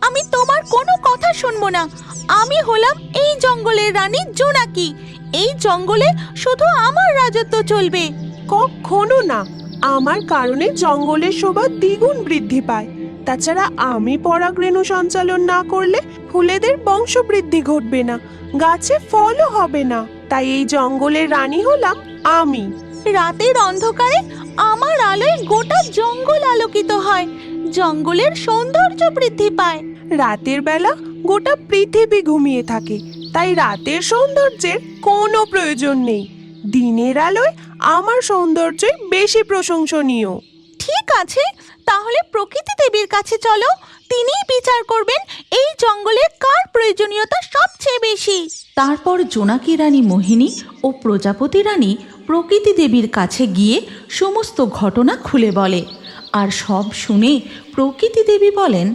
আমি তোমার কোনো কথা শুনব না। আমি হলাম এই জঙ্গলের রানী জোনাকি। এই জঙ্গলে শুধু আমার রাজত্ব চলবে। কখনো না। আমার কারণে জঙ্গলের শোভা দ্বিগুণ বৃদ্ধি পায়। তাছাড়া আমি পরাগরেণু সঞ্চালন না করলে ফুলেদের বংশ বৃদ্ধি ঘটবে না। গাছে ফলও হবে না। তাই এই জঙ্গলের রানী হলাম আমি। রাতের অন্ধকারে আমার আলোয় গোটা জঙ্গল আলোকিত হয়। জঙ্গলের সৌন্দর্য বৃদ্ধি পায়। রাতের বেলা গোটা পৃথিবী ঘুমিয়ে থাকে তাই রাতের সৌন্দর্যের কোনো প্রয়োজন নেই। দিনের আলোয় আমার সৌন্দর্যই বেশি প্রশংসনীয়। ঠিক আছে তাহলে প্রকৃতি দেবীর কাছে চলো তিনিই বিচার করবেন এই জঙ্গলে কার প্রয়োজনীয়তা সবচেয়ে বেশি। তারপর জোনাকি রানী মোহিনী ও প্রজাপতি রানী প্রকৃতি দেবীর কাছে গিয়ে সমস্ত ঘটনা খুলে বলে। আর সব শুনে প্রকৃতি দেবী বলেন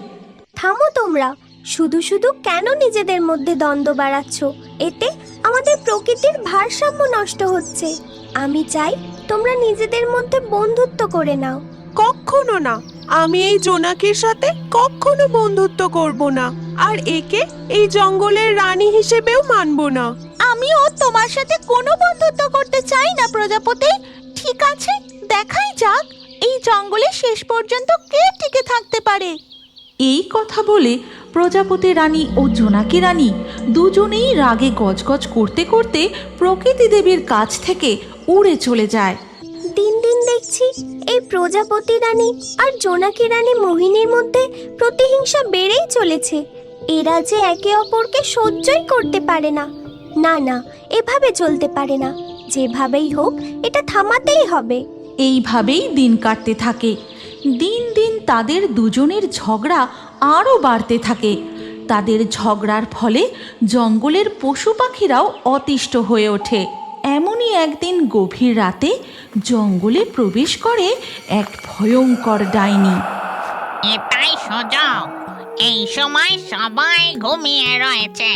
থামো তোমরা শুধু শুধু কেন নিজেদের মধ্যে দ্বন্দ্ব বাড়াচ্ছ? এতে আমাদের প্রকৃতির ভারসাম্য নষ্ট হচ্ছে। আমি চাই তোমরা নিজেদের মধ্যে বন্ধুত্ব করে নাও। কখনো না। আমি এই জোনাকির সাথে কখনো বন্ধুত্ব করব না। আর একে এই জঙ্গলের রানী হিসেবেও মানব না। আমি আমিও তোমার সাথে কোনো বন্ধুত্ব করতে চাই না প্রজাপতি। ঠিক আছে দেখাই যাক। এই জঙ্গলে শেষ পর্যন্ত কে টিকে থাকতে পারে? এই কথা বলে প্রজাপতি রানী ও জোনাকি রানী দুজনেই রাগে গজগজ করতে করতে প্রকৃতি দেবীর কাছ থেকে উড়ে চলে যায়। দিন দিন দেখছি এই প্রজাপতি রানী আর জোনাকি রানী মোহিনীর মধ্যে প্রতিহিংসা বেড়েই চলেছে। এরা যে একে অপরকে সহ্যই করতে পারে না। না না এভাবে চলতে পারে না। যেভাবেই হোক এটা থামাতেই হবে। এইভাবেই দিন কাটতে থাকে। দিন দিন তাদের দুজনের ঝগড়া আরও বাড়তে থাকে। তাদের ঝগড়ার ফলে জঙ্গলের পশু পাখিরাও অতিষ্ঠ হয়ে ওঠে। এমনই একদিন গভীর রাতে জঙ্গলে প্রবেশ করে এক ভয়ঙ্কর ডাইনি। এটাই সুযোগ এই সময় সবাই ঘুমিয়ে রয়েছে।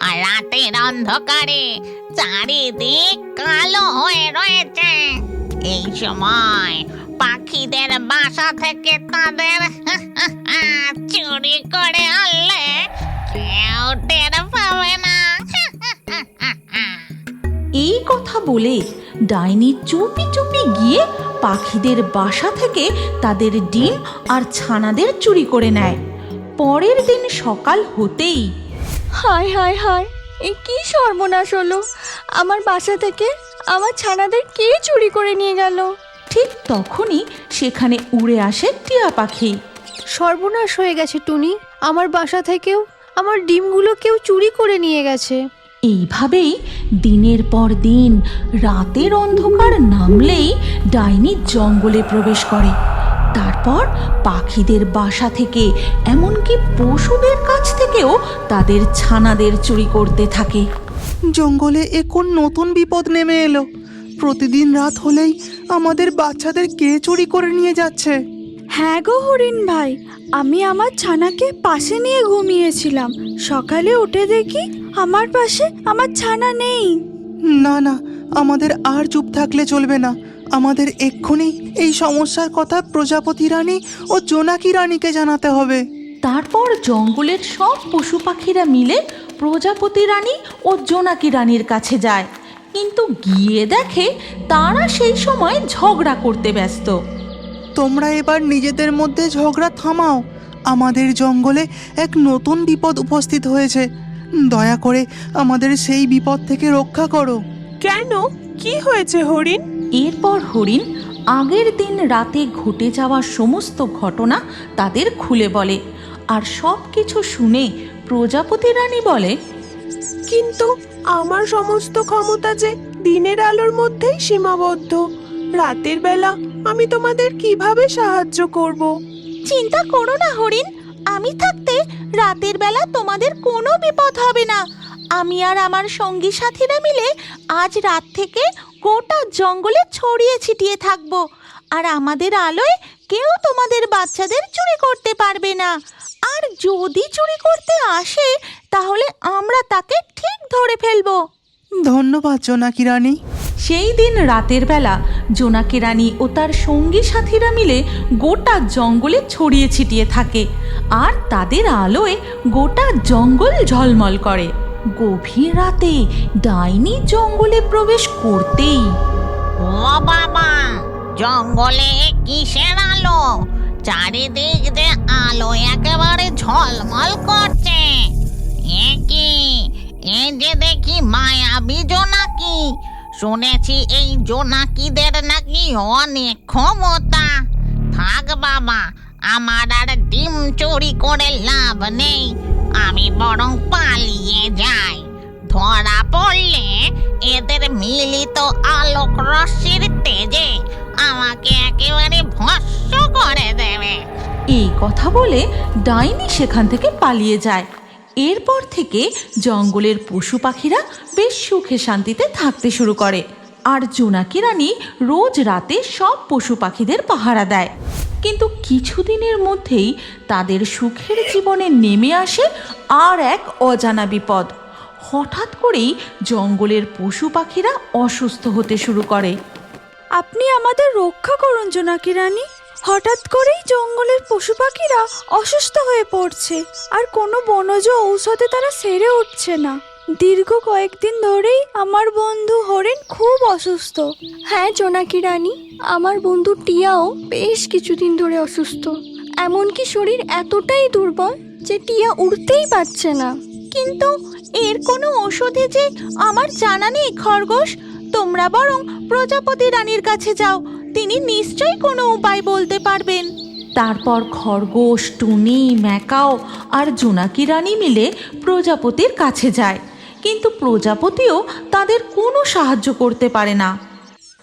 আর রাতের অন্ধকারে চারিদিক কালো হয়ে রয়েছে। এই সময় পাখিদের বাসা থেকে তাদের চুরি করে আনলে কেউ টের পাবে না। এই কথা বলে ডাইনি চুপি চুপি গিয়ে পাখিদের বাসা থেকে তাদের ডিম আর ছানাদের চুরি করে নেয়। পরের দিন সকাল হতেই হায় হায় হায় এ কি সর্বনাশ হলো? আমার বাসা থেকে আমার ছানাদের কে চুরি করে নিয়ে গেল? ঠিক তখনই সেখানে উড়ে আসে টিয়া পাখি। সর্বনাশ হয়ে গেছে টুনি। আমার বাসা থেকেও আমার ডিমগুলো কেউ চুরি করে নিয়ে গেছে। এইভাবেই দিনের পর দিন রাতের অন্ধকার নামলেই ডাইনি জঙ্গলে প্রবেশ করে। তারপর পাখিদের বাসা থেকে এমনকি পশুদের কাছ থেকেও তাদের ছানাদের চুরি করতে থাকে। জঙ্গলে এ কোন নতুন বিপদ নেমে এলো? প্রতিদিন রাত হলেই আমাদের বাচ্চাদের কে চুরি করে নিয়ে যাচ্ছে? হ্যাঁ গো হরিণ ভাই আমি আমার ছানাকে পাশে নিয়ে ঘুমিয়েছিলাম। সকালে উঠে দেখি আমার পাশে আমার ছানা নেই। না না আমাদের আর চুপ থাকলে চলবে না। আমাদের এক্ষুনি এই সমস্যার কথা প্রজাপতি রানী ও জোনাকি রানীকে জানাতে হবে। তারপর জঙ্গলের সব পশু পাখিরা মিলে প্রজাপতি রানী ও জোনাকি রানীর কাছে যায়। কিন্তু গিয়ে দেখে তারা সেই সময় ঝগড়া করতে ব্যস্ত। তোমরা এবার নিজেদের মধ্যে ঝগড়া থামাও। আমাদের জঙ্গলে এক নতুন বিপদ উপস্থিত হয়েছে। দয়া করে আমাদের সেই বিপদ থেকে রক্ষা করো। কেন? কি হয়েছে হরিণ? এরপর হরিণ আগের দিন রাতে ঘটে যাওয়া সমস্ত ঘটনা তাদের খুলে বলে। আর সব কিছু শুনে প্রজাপতি রানী বলে কিন্তু আমার সমস্ত ক্ষমতা যে দিনের আলোর মধ্যেই সীমাবদ্ধ। রাতের বেলা আমি তোমাদের কীভাবে সাহায্য করব? চিন্তা করো না হরিণ। আমি থাকতে রাতের বেলা তোমাদের কোনো বিপদ হবে না। আমি আর আমার সঙ্গী সাথীরা মিলে আজ রাত থেকে গোটা জঙ্গলে ছড়িয়ে ছিটিয়ে থাকব। আর আমাদের আলোয় কেউ তোমাদের বাচ্চাদের চুরি করতে পারবে না। আর যদি চুরি করতে আসে তাহলে আমরা তাকে ঠিক ধরে ফেলব। ধন্যবাদ জোনাকি রানী সেই দিন রাতের বেলা জোনাকি রানী ও তার সঙ্গী সাথীরা মিলে গোটা জঙ্গলে ছড়িয়ে ছিটিয়ে থাকে আর তাদের আলোয় গোটা জঙ্গল ঝলমল করে। গভীর রাতে ডাইনি জঙ্গলে প্রবেশ করতেই ও বাবা জঙ্গলে কিসের আলো? চারিদিক যে আলো একেবারে ঝলমল করছে। এ কি? এ যে দেখি মায়াবী জোনাকি। শুনেছি এই জোনাকিদের নাকি অনেক ক্ষমতা। থাক বাবা, আমার আর ডিম চুরি করে লাভ নেই। আমি বরং পালিয়ে যাই। ধরা পড়লে এদের মিলিত আলোক রশ্মির তেজে আমাকে একেবারে এই কথা বলে ডাইনি সেখান থেকে পালিয়ে যায়। এরপর থেকে জঙ্গলের পশু পাখিরা বেশ সুখে শান্তিতে থাকতে শুরু করে আর জোনাকি রানী রোজ রাতে সব পশু পাখিদের পাহারা দেয়। কিন্তু কিছুদিনের মধ্যেই তাদের সুখের জীবনে নেমে আসে আর এক অজানা বিপদ। হঠাৎ করেই জঙ্গলের পশু পাখিরা অসুস্থ হতে শুরু করে। আপনি আমাদের রক্ষা করুন, জোনাকি রানী। হঠাৎ করেই জঙ্গলের পশু পাখিরা অসুস্থ হয়ে পড়ছে, আর কোনো বনজ ঔষধে তারা সেরে উঠছে না। দীর্ঘ কয়েকদিন ধরেই আমার বন্ধু হরিণ খুব অসুস্থ। হ্যাঁ জোনাকি রানী, আমার বন্ধু টিয়াও বেশ কিছুদিন ধরে অসুস্থ। এমনকি শরীর এতটাই দুর্বল যে টিয়া উঠতেই পারছে না। কিন্তু এর কোনো ওষুধে যে আমার জানা নেই, খরগোশ, তোমরা বরং প্রজাপতি রানীর কাছে যাও তিনি নিশ্চয়ই কোনো উপায় বলতে পারবেন। তারপর খরগোশ টুনি ম্যাকাও আর জোনাকি রানী মিলে প্রজাপতির কাছে যায়। কিন্তু প্রজাপতিও তাদের কোনো সাহায্য করতে পারে না।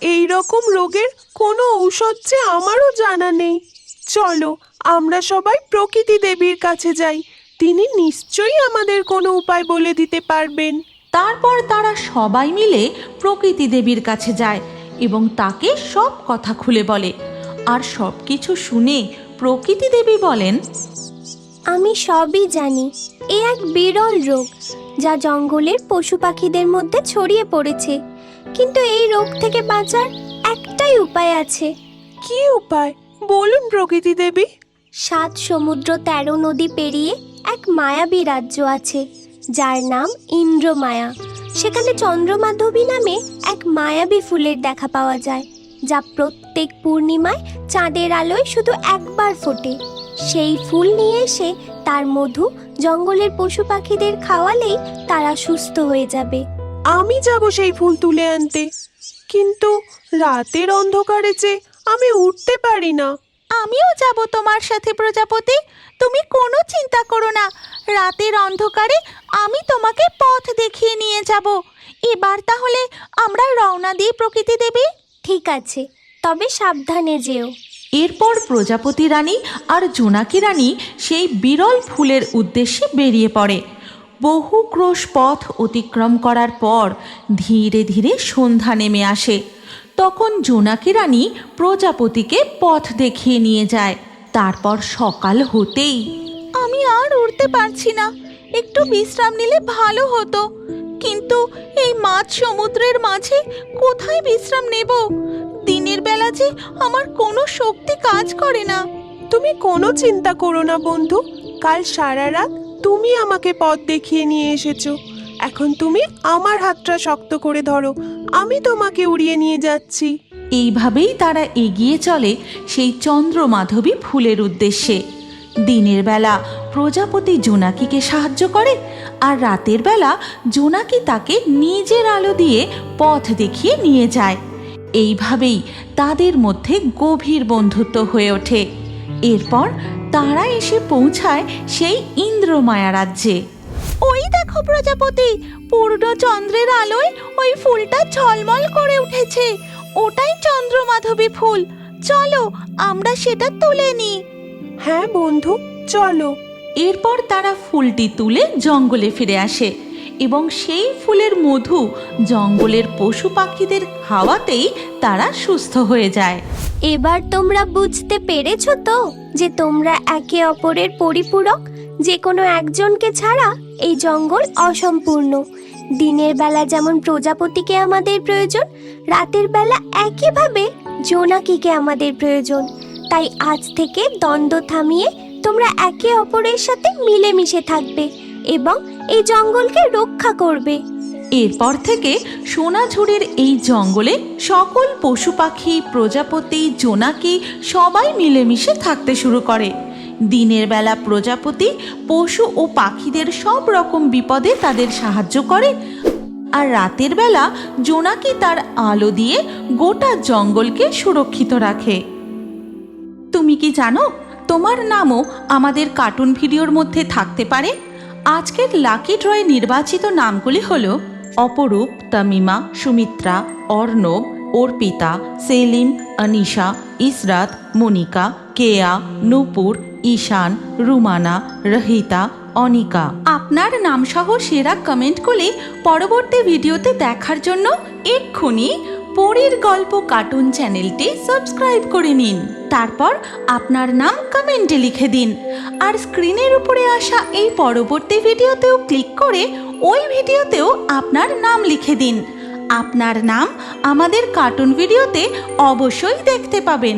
এই রকম রোগের কোনো ঔষধ যে আমারও জানা নেই। চলো আমরা সবাই প্রকৃতি দেবীর কাছে যাই। তিনি নিশ্চয়ই আমাদের কোনো উপায় বলে দিতে পারবেন। তারপর তারা সবাই মিলে প্রকৃতি দেবীর কাছে যায়। এবং তাকে সব কথা খুলে বলে। আর সব কিছু শুনে প্রকৃতি দেবী বলেন আমি সবই জানি এ এক বিরল রোগ যা জঙ্গলের পশু পাখিদের মধ্যে ছড়িয়ে পড়েছে। কিন্তু এই রোগ থেকে বাঁচার একটাই উপায় আছে। কি উপায়? বলুন প্রকৃতি দেবী। সাত সমুদ্র তেরো নদী পেরিয়ে এক মায়াবী রাজ্য আছে যার নাম ইন্দ্রমায়া। সেখানে চন্দ্রমাধবী নামে এক মায়াবী ফুলের দেখা পাওয়া যায়, যা প্রত্যেক পূর্ণিমায় চাঁদের আলোয় শুধু একবার ফোটে। সেই ফুল নিয়ে এসে তার মধু জঙ্গলের পশু পাখিদের খাওয়ালেই তারা সুস্থ হয়ে যাবে। আমি যাব সেই ফুল তুলে আনতে, কিন্তু রাতের অন্ধকারে যে আমি উঠতে পারি না। আমিও যাব তোমার সাথে প্রজাপতি। তুমি কোনো চিন্তা করো না। রাতের অন্ধকারে আমি তোমাকে পথ দেখিয়ে নিয়ে যাব। এবার তাহলে আমরা রওনা দিই প্রকৃতি দেবী। ঠিক আছে তবে সাবধানে যেও। এরপর প্রজাপতি রানী আর জোনাকি রানী সেই বিরল ফুলের উদ্দেশ্যে বেরিয়ে পড়ে। বহু ক্রোশ পথ অতিক্রম করার পর ধীরে ধীরে সন্ধ্যা নেমে আসে। তখন জোনাকি রানী প্রজাপতিকে পথ দেখিয়ে নিয়ে যায়। তারপর সকাল হতেই। আমি আর উঠতে পারছি না। একটু বিশ্রাম নিলে ভালো হতো। কিন্তু এই মাঝ সমুদ্রের মাঝে কোথায় বিশ্রাম নেব? দিনের বেলা যে আমার কোনো শক্তি কাজ করে না। তুমি কোনো চিন্তা করো না বন্ধু। কাল সারা রাত তুমি আমাকে পথ দেখিয়ে নিয়ে এসেছ। এখন তুমি আমার হাতটা শক্ত করে ধরো আমি তোমাকে উড়িয়ে নিয়ে যাচ্ছি। এইভাবেই তারা এগিয়ে চলে সেই চন্দ্রমাধবী ফুলের উদ্দেশ্যে। দিনের বেলা প্রজাপতি জোনাকিকে সাহায্য করে আর রাতের বেলা জোনাকি তাকে নিজের আলো দিয়ে পথ দেখিয়ে নিয়ে যায়। এইভাবেই তাদের মধ্যে গভীর বন্ধুত্ব হয়ে ওঠে। এরপর তারা এসে পৌঁছায় সেই ইন্দ্রমায়া রাজ্যে। ওই দেখো প্রজাপতি পূর্ণ চন্দ্রের আলোয় ওই ফুলটা ঝলমল করে উঠেছে। ওটাই চন্দ্রমাধবী ফুল। চলো আমরা সেটা তুলে নিই। হ্যাঁ বন্ধু চলো। এরপর তারা ফুলটি তুলে জঙ্গলে ফিরে আসে এবং সেই ফুলের মধু জঙ্গলের পশু পাখিদের খাওয়াতেই তারা সুস্থ হয়ে যায়। এবার তোমরা বুঝতে পেরেছ তো যে তোমরা একে অপরের পরিপূরক যে কোনো একজনকে ছাড়া এই জঙ্গল অসম্পূর্ণ। দিনের বেলা যেমন প্রজাপতিকে আমাদের প্রয়োজন, রাতের বেলা একইভাবে জোনাকিকে আমাদের প্রয়োজন। তাই আজ থেকে দ্বন্দ্ব থামিয়ে তোমরা একে অপরের সাথে মিলেমিশে থাকবে এবং এই জঙ্গলকে রক্ষা করবে। এরপর থেকে সোনাঝুরির এই জঙ্গলে সকল পশু পাখি, প্রজাপতি, জোনাকি সবাই মিলেমিশে থাকতে শুরু করে। দিনের বেলা প্রজাপতি পশু ও পাখিদের সব রকম বিপদে তাদের সাহায্য করে। আর রাতের বেলা জোনাকি তার আলো দিয়ে গোটা জঙ্গলকে সুরক্ষিত রাখে। তুমি কি জানো, তোমার নামও আমাদের কার্টুন ভিডিওর মধ্যে থাকতে পারে? আজকের লাকি ড্রয়ে নির্বাচিত নামগুলি হল অপরূপ, তামিমা, সুমিত্রা, অর্ণব, অর্পিতা, সেলিম, অনিশা, ইসরাত, মনিকা, কেয়া, নূপুর ঈশান, রুমানা, রহিতা, অনিকা। আপনার নামসহ সেরা কমেন্ট করলে পরবর্তী ভিডিওতে দেখার জন্য এক্ষুনি পরীর গল্প কার্টুন চ্যানেলটি সাবস্ক্রাইব করে নিন। তারপর আপনার নাম কমেন্টে লিখে দিন। আর স্ক্রিনের উপরে আসা এই পরবর্তী ভিডিওতেও ক্লিক করে ওই ভিডিওতেও আপনার নাম লিখে দিন। আপনার নাম আমাদের কার্টুন ভিডিওতে অবশ্যই দেখতে পাবেন।